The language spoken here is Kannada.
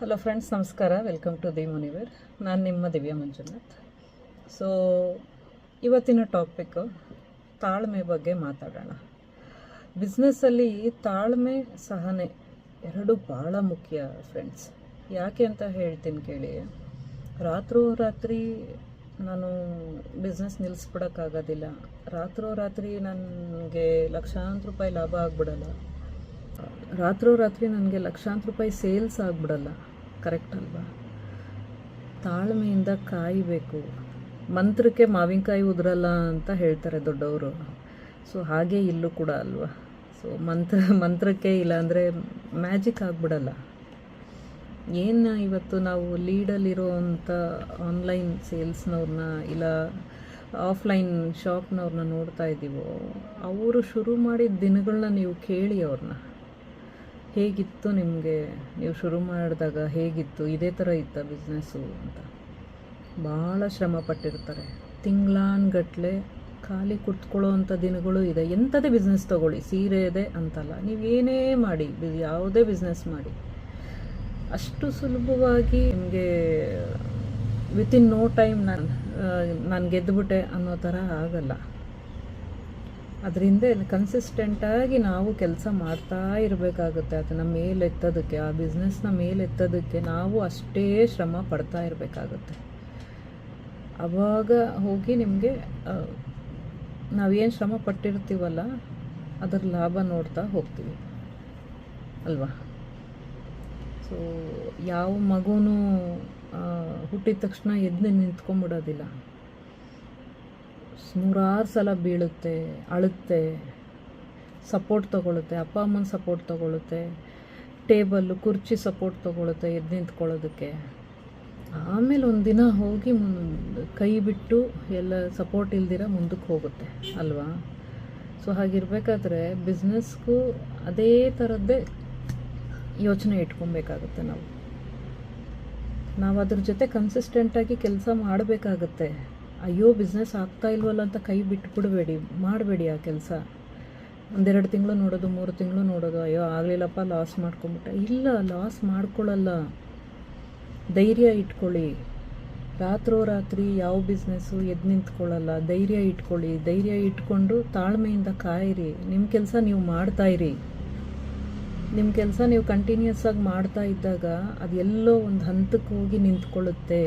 ಹಲೋ ಫ್ರೆಂಡ್ಸ್ ನಮಸ್ಕಾರ. ವೆಲ್ಕಮ್ ಟು ದಿ ಮುನಿವೇರ್ ನಾನು ನಿಮ್ಮ ದಿವ್ಯಾ ಮಂಜುನಾಥ್. ಸೊ ಇವತ್ತಿನ ಟಾಪಿಕ್ಕು ತಾಳ್ಮೆ ಬಗ್ಗೆ ಮಾತಾಡೋಣ. ಬಿಸ್ನೆಸ್ಸಲ್ಲಿ ತಾಳ್ಮೆ ಸಹನೆ ಎರಡು ಭಾಳ ಮುಖ್ಯ ಫ್ರೆಂಡ್ಸ್ ಯಾಕೆ ಅಂತ ಹೇಳ್ತೀನಿ ಕೇಳಿ. ರಾತ್ರೋರಾತ್ರಿ ನಾನು ಬಿಸ್ನೆಸ್ ನಿಲ್ಲಿಸ್ಬಿಡೋಕ್ಕಾಗೋದಿಲ್ಲ ರಾತ್ರೋರಾತ್ರಿ ನನಗೆ ಲಕ್ಷಾಂತರ ರೂಪಾಯಿ ಲಾಭ ಆಗ್ಬಿಡಲ್ಲ. ರಾತ್ರೋರಾತ್ರಿ ನನಗೆ ಲಕ್ಷಾಂತರ ರೂಪಾಯಿ ಸೇಲ್ಸ್ ಆಗಿಬಿಡಲ್ಲ. ಕರೆಕ್ಟ್ ಅಲ್ವಾ? ತಾಳ್ಮೆಯಿಂದ ಕಾಯಬೇಕು. ಮಂತ್ರಕ್ಕೆ ಮಾವಿನಕಾಯಿ ಉದುರಲ್ಲ ಅಂತ ಹೇಳ್ತಾರೆ ದೊಡ್ಡವರು. ಸೊ ಹಾಗೆ ಇಲ್ಲೂ ಕೂಡ ಅಲ್ವಾ? ಸೊ ಮಂತ್ರ, ಮಂತ್ರಕ್ಕೆ ಇಲ್ಲಾಂದರೆ ಮ್ಯಾಜಿಕ್ ಆಗಿಬಿಡಲ್ಲ. ಏನು ಇವತ್ತು ನಾವು ಲೀಡಲ್ಲಿರೋವಂಥ ಆನ್ಲೈನ್ ಸೇಲ್ಸ್ನವ್ರನ್ನ ಇಲ್ಲ ಆಫ್ಲೈನ್ ಶಾಪ್ನವ್ರನ್ನ ನೋಡ್ತಾ ಇದ್ದೀವೋ ಅವರು ಶುರು ಮಾಡಿದ ದಿನಗಳನ್ನ ನೀವು ಕೇಳಿ ಅವ್ರನ್ನ. ಹೇಗಿತ್ತು ನಿಮಗೆ? ನೀವು ಶುರು ಮಾಡಿದಾಗ ಹೇಗಿತ್ತು? ಇದೇ ಥರ ಇತ್ತ ಬಿಸ್ನೆಸ್ಸು ಅಂತ. ಭಾಳ ಶ್ರಮ ಪಟ್ಟಿರ್ತಾರೆ. ತಿಂಗ್ಳಾನ್ಗಟ್ಲೆ ಖಾಲಿ ಕುತ್ಕೊಳ್ಳೋ ದಿನಗಳು ಇದೆ. ಎಂಥದೇ ಬಿಸ್ನೆಸ್ ತೊಗೊಳ್ಳಿ. ಸೀರೆ ಇದೆ ಅಂತಲ್ಲ. ನೀವೇನೇ ಮಾಡಿ ಯಾವುದೇ ಬಿಸ್ನೆಸ್ ಮಾಡಿ. ಅಷ್ಟು ಸುಲಭವಾಗಿ ನಿಮಗೆ ವಿತಿನ್ ನೋ ಟೈಮ್ ನಾನು ನಾನು ಗೆದ್ದುಬಿಟ್ಟೆ ಅನ್ನೋ ಥರ ಆಗಲ್ಲ. ಅದರಿಂದ ಕನ್ಸಿಸ್ಟೆಂಟಾಗಿ ನಾವು ಕೆಲಸ ಮಾಡ್ತಾ ಇರಬೇಕಾಗುತ್ತೆ. ಅದನ್ನು ಮೇಲೆತ್ತೋದಕ್ಕೆ ಆ ಬಿಸ್ನೆಸ್ನ ಮೇಲೆತ್ತೋದಕ್ಕೆ ನಾವು ಅಷ್ಟೇ ಶ್ರಮ ಪಡ್ತಾ ಇರಬೇಕಾಗುತ್ತೆ. ಆವಾಗ ಹೋಗಿ ನಿಮಗೆ ನಾವೇನು ಶ್ರಮ ಪಟ್ಟಿರ್ತೀವಲ್ಲ, ಅದರ ಲಾಭ ನೋಡ್ತಾ ಹೋಗ್ತೀವಿ. ಅಲ್ವಾ? ಸೊ ಯಾವ ಮಗುನೂ ಹುಟ್ಟಿದ ತಕ್ಷಣ ಎದ್ದು ನಿಂತ್ಕೊಂಡ್ಬಿಡೋದಿಲ್ಲ. ನೂರಾರು ಸಲ ಬೀಳುತ್ತೆ, ಅಳುತ್ತೆ ಸಪೋರ್ಟ್ ತೊಗೊಳುತ್ತೆ, ಅಪ್ಪ ಅಮ್ಮನ ಸಪೋರ್ಟ್ ತೊಗೊಳುತ್ತೆ ಟೇಬಲ್ಲು ಕುರ್ಚಿ ಸಪೋರ್ಟ್ ತೊಗೊಳುತ್ತೆ ಎದ್ದು ನಿಂತ್ಕೊಳ್ಳೋದಕ್ಕೆ. ಆಮೇಲೆ ಒಂದು ದಿನ ಹೋಗಿ ಕೈ ಬಿಟ್ಟು ಎಲ್ಲ ಸಪೋರ್ಟ್ ಇಲ್ದಿರ ಮುಂದಕ್ಕೆ ಹೋಗುತ್ತೆ, ಅಲ್ವಾ? ಸೊ ಹಾಗಿರ್ಬೇಕಾದ್ರೆ ಬಿಸ್ನೆಸ್ಗೂ ಅದೇ ಥರದ್ದೇ ಯೋಚನೆ ಇಟ್ಕೊಬೇಕಾಗುತ್ತೆ ನಾವು. ನಾವು ಅದ್ರ ಜೊತೆ ಕನ್ಸಿಸ್ಟೆಂಟಾಗಿ ಕೆಲಸ ಮಾಡಬೇಕಾಗತ್ತೆ. ಅಯ್ಯೋ ಬಿಸ್ನೆಸ್ ಆಗ್ತಾ ಇಲ್ವಲ್ಲ ಅಂತ ಕೈ ಬಿಟ್ಬಿಡಬೇಡಿ, ಮಾಡಬೇಡಿ ಆ ಕೆಲಸ. ಒಂದೆರಡು ತಿಂಗಳು ನೋಡೋದು, ಮೂರು ತಿಂಗಳು ನೋಡೋದು, ಅಯ್ಯೋ, ಆಗಲಿಲ್ಲಪ್ಪ ಲಾಸ್ ಮಾಡ್ಕೊಂಬಿಟ್ಟೆ. ಇಲ್ಲ ಲಾಸ್ ಮಾಡ್ಕೊಳ್ಳಲ್ಲ ಧೈರ್ಯ ಇಟ್ಕೊಳ್ಳಿ. ರಾತ್ರೋರಾತ್ರಿ ಯಾವ ಬಿಸ್ನೆಸ್ಸು ಎದ್ದು ನಿಂತ್ಕೊಳ್ಳಲ್ಲ. ಧೈರ್ಯ ಇಟ್ಕೊಳ್ಳಿ. ಧೈರ್ಯ ಇಟ್ಕೊಂಡು ತಾಳ್ಮೆಯಿಂದ ಕಾಯಿರಿ. ನಿಮ್ಮ ಕೆಲಸ ನೀವು ಮಾಡ್ತಾಯಿರಿ ನಿಮ್ಮ ಕೆಲಸ ನೀವು ಕಂಟಿನ್ಯೂಸ್ ಆಗಿ ಮಾಡ್ತಾ ಇದ್ದಾಗ ಅದೆಲ್ಲೋ ಒಂದು ಹಂತಕ್ಕೆ ಹೋಗಿ ನಿಂತ್ಕೊಳ್ಳುತ್ತೆ.